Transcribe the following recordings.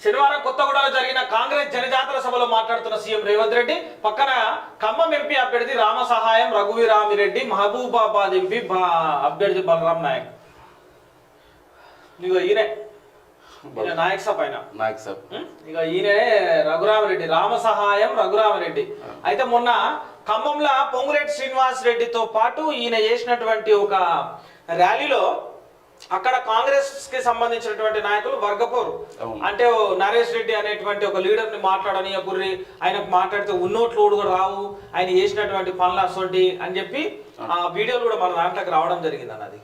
శనివారం కొత్తగూడలో జరిగిన కాంగ్రెస్ జనజాతర సభలో మాట్లాడుతున్న సీఎం రేవంత్ రెడ్డి పక్కన ఖమ్మం ఎంపీ అభ్యర్థి రామ సహాయం రఘువీరామిరెడ్డి మహబూబాబాద్ ఎంపీ అభ్యర్థి బలరాం నాయక్. ఇగో ఈయనే. ఈయన నాయక్ సభ ఆయన. నాయక్ సాబ్? ఇక ఈయననే రఘురామరెడ్డి రామ సహాయం రఘురామరెడ్డి. అయితే మొన్న ఖమ్మంలో పొంగులేటి శ్రీనివాస్ రెడ్డితో పాటు ఈయన చేసినటువంటి ఒక ర్యాలీలో అక్కడ కాంగ్రెస్కి సంబంధించినటువంటి నాయకులు వర్గపోరు. అంటే ఓ నరేష్ రెడ్డి అనేటువంటి ఒక లీడర్ని మాట్లాడని గుర్రి ఆయనకు మాట్లాడితే ఉన్నోట్లు కూడా రావు ఆయన చేసినటువంటి పనులు అసొంటి అని చెప్పి ఆ. వీడియోలు కూడా మన దాంట్లోకి రావడం జరిగింది అన్నది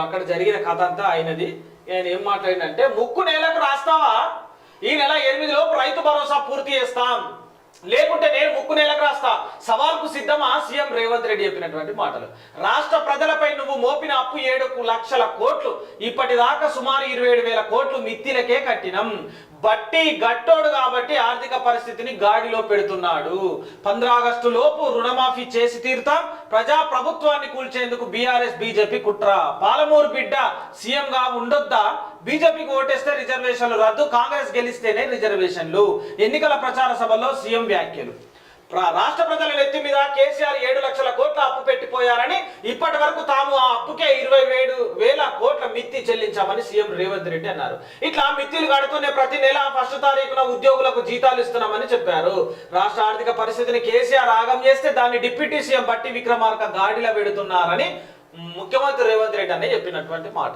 అక్కడ జరిగిన కథ అంతా ఆయనది. ఆయన ఏం మాట్లాడిందంటే ముక్కు నేలకు రాస్తావా? ఈ నెల ఎనిమిది లోపు రైతు భరోసా పూర్తి చేస్తాం. లేకుంటే నేను ముక్కు నెలకు రాస్తా. సవాల్కు సిద్ధమా? సీఎం రేవంత్ రెడ్డి చెప్పినటువంటి మాటలు. రాష్ట్ర ప్రజలపై నువ్వు మోపిన అప్పు ఏడు లక్షల కోట్లు. ఇప్పటిదాకా సుమారు ఇరవై ఏడు వేల కోట్లు మిత్తిలకే కట్టినం. బట్టి గట్టోడు కాబట్టి ఆర్థిక పరిస్థితిని గాడిలో పెడుతున్నాడు. పంద్రా ఆగస్టు లోపు రుణమాఫీ చేసి తీరుతాం. ప్రజా ప్రభుత్వాన్ని కూల్చేందుకు బీఆర్ఎస్ బీజేపీ కుట్ర. పాలమూరు బిడ్డ సీఎం గా ఉండొద్దా? బీజేపీకి ఓటేస్తే రిజర్వేషన్లు రద్దు కాంగ్రెస్ గెలిస్తేనే రిజర్వేషన్లు. ఎన్నికల ప్రచార సభలో సీఎం వ్యాఖ్యలు. రాష్ట్ర ప్రజల నెత్తి మీద కేసీఆర్ ఏడు లక్షల కోట్ల అప్పు పెట్టిపోయారని ఇప్పటి వరకు తాము ఆ అప్పుకే ఇరవై ఏడు వేల కోట్ల మిత్తి చెల్లించామని సీఎం రేవంత్ రెడ్డి అన్నారు. ఇట్లా మిత్తిలు కడుతూనే ప్రతి నెల ఫస్ట్ తారీఖున ఉద్యోగులకు జీతాలు ఇస్తున్నామని చెప్పారు. రాష్ట్ర ఆర్థిక పరిస్థితిని కేసీఆర్ ఆగం చేస్తే దాన్ని డిప్యూటీ సీఎం బట్టి విక్రమార్క గాడిలో పెడుతున్నారని ముఖ్యమంత్రి రేవంత్ రెడ్డి అనే చెప్పినటువంటి మాట.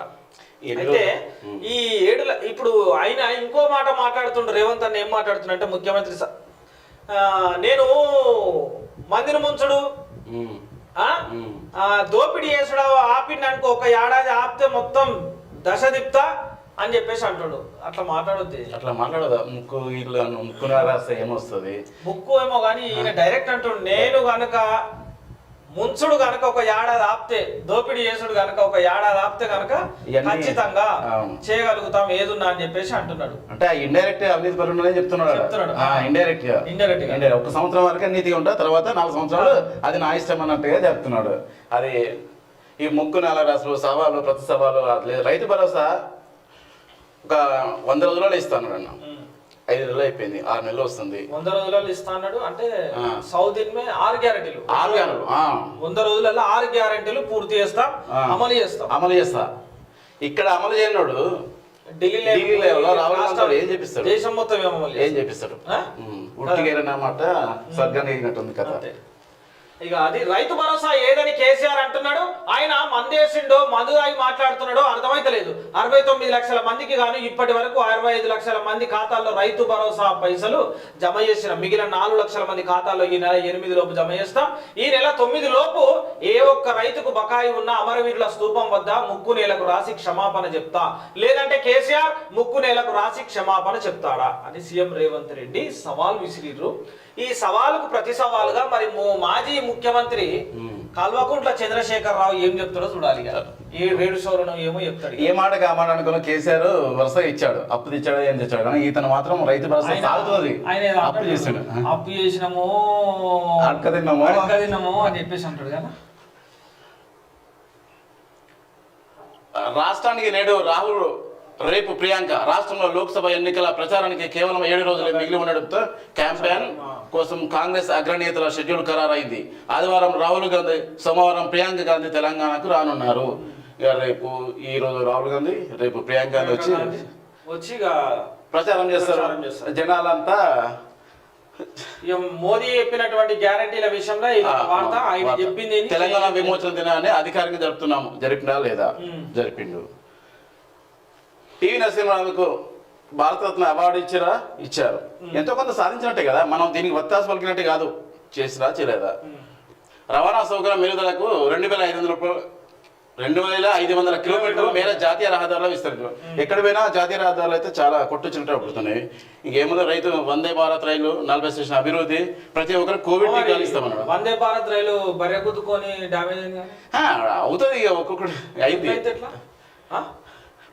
అయితే? ఈ ఏడు ఇప్పుడు ఆయన ఇంకో మాట మాట్లాడుతుండ్రు రేవంత్ అన్న ఏం మాట్లాడుతున్నంటే ముఖ్యమంత్రి నేను మందిని ముంచుడు. దోపిడీ చేసుడు ఆపిండి అనుకో ఒక ఏడాది ఆపితే మొత్తం దశ దిప్తా అని చెప్పేసి అంటుండు. అట్లా మాట్లాడొద్దు. అట్లా మాట్లాడదా ముక్కు ఇట్లా ముక్కున రాస్తే ఏమొస్తుంది? ముక్కు ఏమో కానీ ఈయన డైరెక్ట్ అంటుండు నేను గనక ముంచుడు గనక ఒక ఏడాది ఆపితే దోపిడీ చేసుడు గనక ఒక ఏడాది ఆపితే గనక ఖచ్చితంగా. చేయగలుగుతాం ఏదున్నా అని చెప్పేసి అంటున్నాడు అంటే ఇండైరెక్ట్ అవినీతి ఉన్నాయని చెప్తున్నాడు. ఇండైరెక్ట్గా. Indirect. ఒక సంవత్సరం వరకే నీతిగా ఉంటా తర్వాత నాలుగు సంవత్సరాలు అది నా ఇష్టం అన్నట్టుగా చెప్తున్నాడు అది ఈ ముగ్గు నెల రాసులు సవాలు ప్రతి సవాలు అది రైతు భరోసా ఒక వంద రోజులలో ఇస్తాను అన్న. ఐదు నెలలు అయిపోయింది ఆరు నెలలు వస్తుంది వంద రోజులలో ఇస్తా అన్నాడు అంటే. సౌత్ ఇన్మే ఆరు గ్యారెంటీలు ఆరు ఆ. వంద రోజులలో ఆరు గ్యారెంటీలు పూర్తి చేస్తాం. అమలు చేస్తాం అమలు చేస్తా ఇక్కడ అమలు చేయనోడు ఢిల్లీ ఢిల్లీ level లో రాహుల్ రాష్ట్రం- గాంధీ ఏం చేపిస్తాడు? దేశం మొత్తం ఏం? చెప్పిస్తాడు ఆ? ఉట్టిగేరన్నమాట స్వర్గాన్ని ఎగినట్టుంది కథ అంతే. ఇక అది రైతు భరోసా ఏదని కేసీఆర్ అంటున్నాడు ఆయన మందేసిండో మందు తాగి మాట్లాడుతున్నాడో అర్థమైతలేదు అరవై తొమ్మిది లక్షల మందికి గాను ఇప్పటి వరకు అరవై ఐదు లక్షల మంది ఖాతాల్లో రైతు భరోసా పైసలు జమ చేసిన. మిగిలిన నాలుగు లక్షల మంది ఖాతాల్లో ఈ నెల ఎనిమిది లోపు జమ చేస్తాం. ఈ నెల తొమ్మిది లోపు ఏ ఒక్క రైతుకు బకాయి ఉన్న అమరవీరుల స్థూపం వద్ద ముక్కు నేలకు రాసి క్షమాపణ చెప్తా. లేదంటే కేసీఆర్ ముక్కు నేలకు రాసి క్షమాపణ చెప్తాడా అని సీఎం రేవంత్ రెడ్డి సవాల్ విసిరిర్రు. ఈ సవాలుకు ప్రతి సవాలుగా మరి మాజీ ముఖ్యమంత్రి. కల్వకుంట్ల చంద్రశేఖర్ రావు ఏం చెప్తాడో చూడాలి. ఏ రేడు షోలను ఏమో చెప్తాడు. ఏ మాట కామాట అనుకున్న కేసీఆర్ వరుసగా ఇచ్చాడు అప్పు తెచ్చాడు ఏం తెచ్చాడు కానీ ఇతను మాత్రం రైతు భరోసా ఆయన- సాగుతుంది ఆయన ఏదో అప్పు అంటాడు. చేసాడు అప్పు చేసినామో అడక తిన్నామో. అడక తిన్నామో అని చెప్పేసి అంటాడు కదా రాష్ట్రానికి నేడు రాహుల్ రేపు ప్రియాంక రాష్ట్రంలో లోక్సభ ఎన్నికల ప్రచారానికి కేవలం ఏడు రోజులే మిగిలి ఉండడంతో క్యాంపెయిన్ కోసం కాంగ్రెస్ అగ్రనేతల షెడ్యూల్ ఖరారైంది ఆదివారం రాహుల్ గాంధీ సోమవారం ప్రియాంక గాంధీ తెలంగాణకు రానున్నారు ఇక రేపు ఈ రోజు రాహుల్ గాంధీ రేపు ప్రియాంక గాంధీ వచ్చి వచ్చి ప్రచారం చేస్తారు. జనాలంతా మోదీ చెప్పినటువంటి గ్యారంటీల విషయంలో వార్త ఆయన. చెప్పింది? తెలంగాణ విమోచన దినాన్ని అధికారికంగా జరుపుతున్నాము జరిపినా లేదా. జరిపిండు టీవీ నరసింహరావుకు భారతరత్న అవార్డు ఇచ్చారా? ఇచ్చారు. ఎంతో కొంత సాధించినట్టే కదా? మనం దీనికి వత్తాసు పలికినట్టే కాదు. చేసిరా చేయలేదా? రవాణా సౌకర్యం మెరుగుదలకు రెండు వేల ఐదు వందల రూపాయలు రెండు వేల ఐదు వందల కిలోమీటర్ల మేర జాతీయ రహదారులు విస్తరించారు ఎక్కడ పోయినా జాతీయ రహదారులు అయితే చాలా కొట్టుచుంటే పడుతున్నాయి. ఇంకేముందో? రైతు వందే భారత్ రైలు నలభై స్టేషన్ అభివృద్ధి. ప్రతి ఒక్కరు కోవిడ్ టీకాలు ఇస్తామన్నాడు. వందే భారత్ రైలు బర్రె డామేజ్ అవుతుంది ఇక ఒక్కొక్కటి అయింది?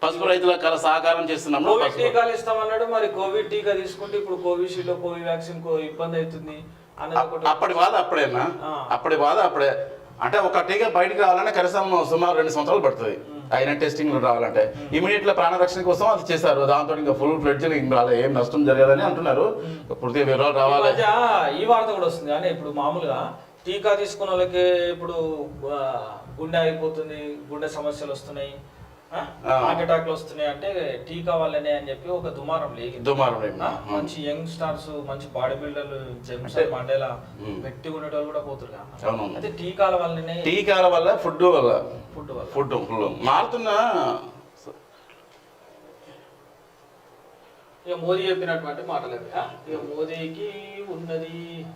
పసుపు రైతుల కల సహకారం చేస్తున్నాము కోవిడ్ టీకాలు ఇస్తామన్నాడు. మరి కోవిడ్ టీకా తీసుకుంటే ఇప్పుడు కోవిషీల్డ్ కోవివాక్సిన్ కో ఇబ్బంది అవుతుంది అప్పటి బాధ అప్పుడేనా. అప్పటి బాధ అప్పుడే. అంటే ఒక టీకా బయటికి రావాలంటే కనీసం సుమారు రెండు సంవత్సరాలు పడుతుంది. ఐరన్ టెస్టింగ్ రావాలంటే. ఇమీడియట్గా ప్రాణరక్షణ కోసం అది చేశారు. దాంతో ఇంకా ఫుల్ ఫ్లెడ్జ్ రాలే. ఏం నష్టం జరగదని అంటున్నారు. పూర్తిగా వివరాలు రావాలి. ఈ వార్త కూడా వస్తుంది. కానీ ఇప్పుడు మామూలుగా టీకా తీసుకున్న వాళ్ళకి ఇప్పుడు గుండె అయిపోతుంది గుండె సమస్యలు వస్తున్నాయి. ఆ. హార్ట్ అటాక్లు వస్తున్నాయి అంటే టీకా వల్లనే అని చెప్పి ఒక దుమారం లేగింది. దుమారం మంచి యంగ్ స్టార్స్ మంచి బాడీ బిల్డర్లు జెమ్స్ మండేలా గట్టి ఉండేటోళ్ళు కూడా పోతురు కదా. అయితే టీకాల వల్లనే టీకాల వల్ల ఫుడ్ వల్ల. ఫుడ్ వల్ల. ఫుడ్ ఫుల్ మారుతున్న. ఇక మోదీ చెప్పినటువంటి మాటలు అవి, ఆ? ఇక మోదీకి ఉన్నది